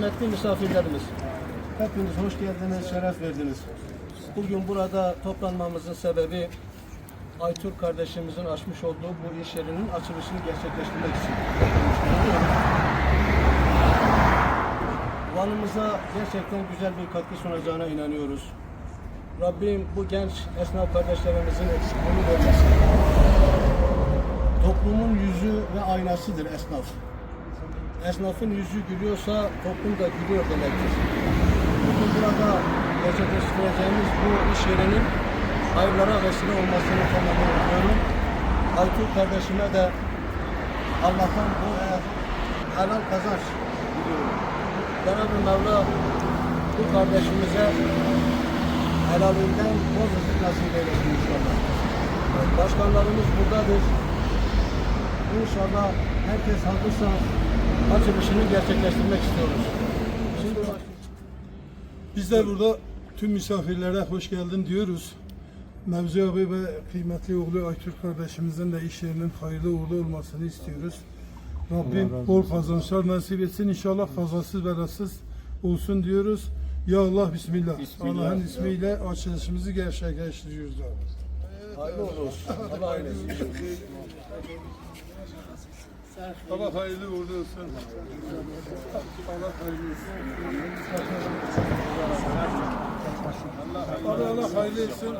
Kıymetli misafirlerimiz, hepiniz hoş geldiniz, şeref verdiniz. Bugün burada toplanmamızın sebebi Aytur kardeşimizin açmış olduğu bu iş yerinin açılışını gerçekleştirmek için. Van'ımıza gerçekten güzel bir katkı sunacağına inanıyoruz. Rabbim bu genç esnaf kardeşlerimizin eksikliğini görmesin. Toplumun yüzü ve aynasıdır esnaf. Esnafın yüzü gülüyorsa toplum da gülüyor demektir. Bugün burada gerçekleştireceğimiz bu iş yerinin hayırlara vesile olmasını temenni ediyorum. Aytun kardeşime de Allah'tan bu helal kazanç diliyorum. Cenab-ı Mevla bu kardeşimize helalinden bol rızık nasip eylesin inşallah. Başkanlarımız buradadır. İnşallah herkes hazırsa açılışını gerçekleştirmek istiyoruz. Şimdi Biz de burada tüm misafirlere hoş geldin diyoruz. Mevzi abi ve kıymetli oğlu Aytürk kardeşimizin de iş yerinin hayırlı uğurlu olmasını istiyoruz. Rabbim bol kazançlar nasip etsin. İnşallah kazasız belasız olsun diyoruz. Ya Allah Bismillah. Bismillah. Allah'ın ismiyle açılışımızı gerçekleştiriyoruz abi. Hayırlı uğurlu olsun. Allah hayırlı olsun. Allah hayırlı uğurlu olsun. Allah hayırlı olsun. Allah Allah hayırlı olsun.